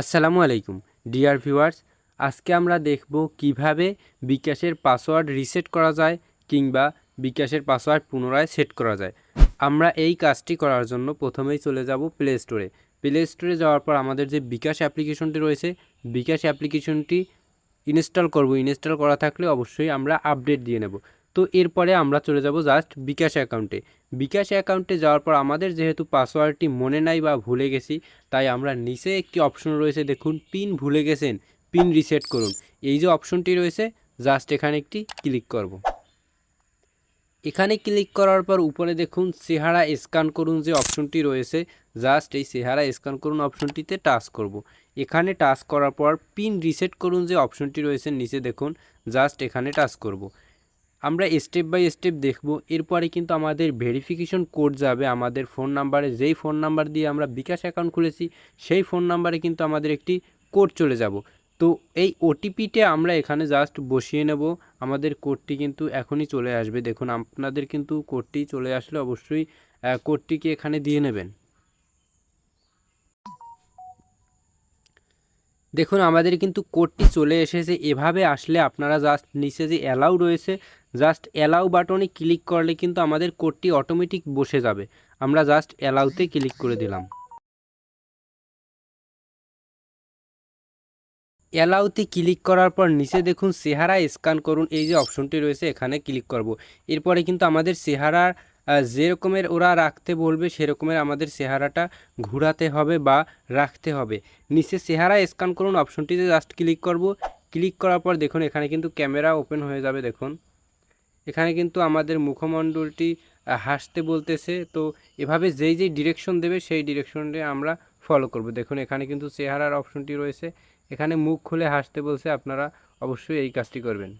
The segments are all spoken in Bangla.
আসসালামু আলাইকুম, ডিয়ার ভিউয়ার্স। আজকে আমরা দেখব কীভাবে বিকাশের পাসওয়ার্ড রিসেট করা যায় কিংবা বিকাশের পাসওয়ার্ড পুনরায় সেট করা যায়। আমরা এই কাজটি করার জন্য প্রথমেই চলে যাব প্লে স্টোরে প্লে স্টোরে যাওয়ার পর আমাদের যে বিকাশ অ্যাপ্লিকেশনটি রয়েছে, বিকাশ অ্যাপ্লিকেশনটি ইনস্টল করব। ইনস্টল করা থাকলে অবশ্যই আমরা আপডেট দিয়ে নেব। তো এরপরে আমরা চলে যাব জাস্ট বিকাশ অ্যাকাউন্টে বিকাশ অ্যাকাউন্টে যাওয়ার পর আমাদের যেহেতু পাসওয়ার্ডটি মনে নাই বা ভুলে গেছি, তাই আমরা নিচে একটি অপশন রয়েছে দেখুন পিন ভুলে গেছেন পিন রিসেট করুন এই যে অপশনটি রয়েছে জাস্ট এখানে একটি ক্লিক করব এখানে ক্লিক করার পর উপরে দেখুন, চেহারা স্ক্যান করুন যে অপশনটি রয়েছে জাস্ট এই চেহারা স্ক্যান করুন অপশনটিতে টাচ করব। এখানে টাচ করার পর পিন রিসেট করুন যে অপশনটি রয়েছে, নিচে দেখুন জাস্ট এখানে টাচ করব। আমরা স্টেপ বাই স্টেপ দেখব। এরপরে কিন্তু আমাদের ভেরিফিকেশন কোড যাবে। আমাদের ফোন নাম্বারে যেই ফোন নাম্বার দিয়ে আমরা বিকাশ অ্যাকাউন্ট খুলেছি, সেই ফোন নাম্বারে কিন্তু আমাদের একটি কোড চলে যাব। তো এই ওটিপিটা আমরা এখানে জাস্ট বসিয়ে নেব। আমাদের কোডটি কিন্তু এখনই চলে আসবে। দেখুন, আপনাদের কিন্তু কোডটি চলে আসলে অবশ্যই কোডটিকে এখানে দিয়ে নেবেন। দেখুন, আমাদের কিন্তু কোডটি চলে এসেছে। এভাবে আসলে আপনারা জাস্ট নিচে যে অ্যালাউ রয়েছে জাস্ট অ্যালাউ বাটনে ক্লিক করলে কিন্তু আমাদের কোডটি অটোমেটিক বসে যাবে। আমরা জাস্ট অ্যালাউতে ক্লিক করে দিলাম। অ্যালাউতে ক্লিক করার পর নিচে দেখুন, চেহারা স্ক্যান করুন। এই যে অপশনটি রয়েছে, এখানে ক্লিক করব। এরপরে কিন্তু আমাদের চেহারার যেরকমের ওরা রাখতে বলবে সেরকমের আমাদের চেহারাটা ঘোরাতে হবে বা রাখতে হবে। নিচে চেহারা স্ক্যান করুন অপশনটিতে জাস্ট ক্লিক করব। ক্লিক করার পর দেখুন, এখানে কিন্তু ক্যামেরা ওপেন হয়ে যাবে, দেখুন। এখানে কিন্তু আমাদের মুখমণ্ডলটি হাসতে বলতেছে। তো এভাবে যেই যেই ডিরেকশন দেবে, সেই ডিরেকশনে আমরা ফলো করব। দেখুন, এখানে কিন্তু চেহারার অপশনটি রয়েছে। এখানে মুখ খুলে হাসতে বলছে, আপনারা অবশ্যই এই কাজটি করবেন।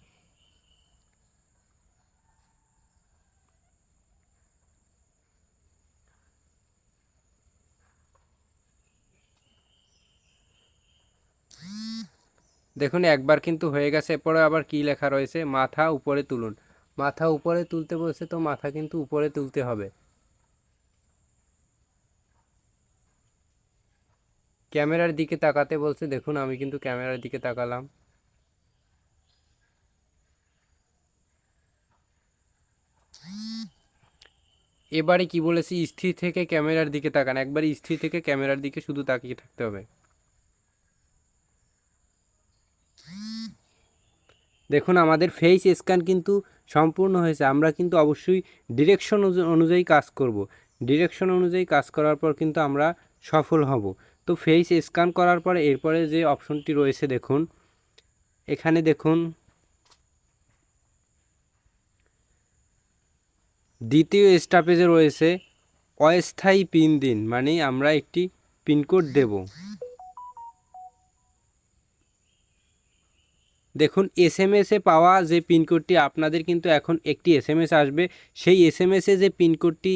দেখুন, একবার কিন্তু হয়ে গেছে, এরপরে আবার কি লেখা রয়েছে? মাথা উপরে তুলুন। মাথা উপরে তুলতে বলছে তো মাথা কিন্তু উপরে তুলতে হবে। ক্যামেরার দিকে তাকাতে বলছে, দেখুন, আমি কিন্তু ক্যামেরার দিকে তাকালাম। এবারে কি বলেছি? স্থির থেকে ক্যামেরার দিকে তাকান। একবার স্থির থেকে ক্যামেরার দিকে শুধু তাকিয়ে থাকতে হবে। দেখুন, আমাদের ফেস স্ক্যান কিন্তু সম্পূর্ণ হয়েছে। আমরা কিন্তু অবশ্যই ডিরেকশন অনুযায়ী কাজ করব। ডিরেকশন অনুযায়ী কাজ করার পর কিন্তু আমরা সফল হব। তো ফেস স্ক্যান করার পরে এরপরে যে অপশনটি রয়েছে, দেখুন। এখানে দেখুন। দ্বিতীয় স্টপেজে রয়েছে, অস্থায়ী পিন দিন মানে আমরা একটি পিনকোড দেব। দেখুন এস এম এসে পাওয়া যে পিনকোডটি আপনাদের কিন্তু এখন একটি এস এম এস আসবে সেই এস এম এসে যে পিনকোডটি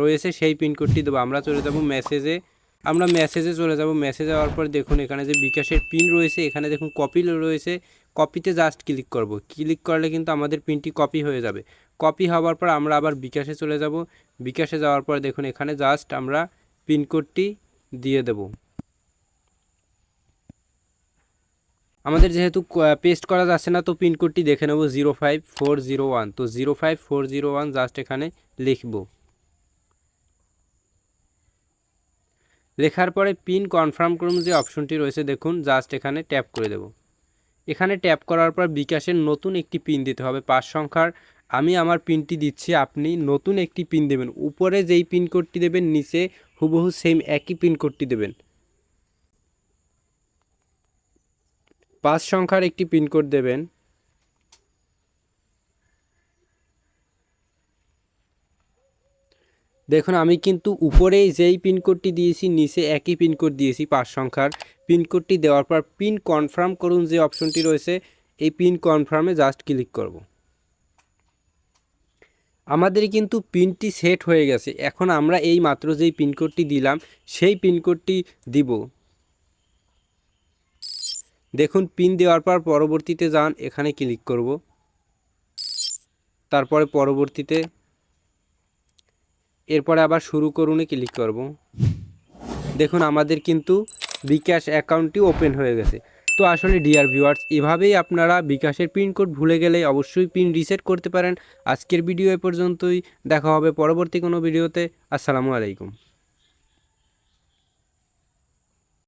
রয়েছে, সেই পিনকোডটি দেবো। আমরা চলে যাব মেসেজে আমরা মেসেজে চলে যাব। মেসেজে যাওয়ার পর দেখুন, এখানে যে বিকাশের পিন রয়েছে, এখানে দেখুন কপি রয়েছে। কপিতে জাস্ট ক্লিক করব। ক্লিক করলে কিন্তু আমাদের পিনটি কপি হয়ে যাবে। কপি হওয়ার পর আমরা আবার বিকাশে চলে যাব। বিকাশে যাওয়ার পর দেখুন, এখানে জাস্ট আমরা পিনকোডটি দিয়ে দেব। আমাদের যেহেতু পেস্ট করা যাচ্ছে না, তো পিনকোডটি দেখে নেব zero five four zero one তো zero five four zero one just এখানে লিখব। লেখার পরে পিন কনফার্ম করুন যে অপশনটি রয়েছে, দেখুন জাস্ট এখানে ট্যাপ করে দেব। এখানে ট্যাপ করার পর বিকাশের নতুন একটি পিন দিতে হবে, পাঁচ সংখ্যার। আমি আমার পিনটি দিচ্ছি, আপনি নতুন একটি পিন দেবেন। উপরে যেই পিনকোডটি দেবেন, নিচে হুবহু সেম একই পিনকোডটি দেবেন। পাঁচ সংখ্যার একটি পিনকোড দেবেন। দেখুন, আমি কিন্তু উপরেই যেই পিনকোডটি দিয়েছি, নিচে একই পিনকোড দিয়েছি পাঁচ সংখ্যার। পিনকোডটি দেওয়ার পর পিন কনফার্ম করুন যে অপশনটি রয়েছে। এই পিন কনফার্মে জাস্ট ক্লিক করব। আমাদের কিন্তু পিনটি সেট হয়ে গেছে। এখন আমরা এই মাত্র যেই পিনকোডটি দিলাম, সেই পিনকোডটি দিব। দেখুন পিন দেওয়ার পর পরবর্তীতে যান, এখানে ক্লিক করব। তারপরে পরবর্তীতে এরপরে আবার শুরু করুনে ক্লিক করব। দেখুন, আমাদের কিন্তু বিকাশ অ্যাকাউন্টটি ওপেন হয়ে গেছে। তো আসলে ডিয়ার ভিউয়ার্স এভাবেই আপনারা বিকাশের পিন কোড ভুলে গেলে অবশ্যই পিন রিসেট করতে পারেন। আজকের ভিডিও এ পর্যন্তই, দেখা হবে পরবর্তী কোনো ভিডিওতে আসসালামু আলাইকুম।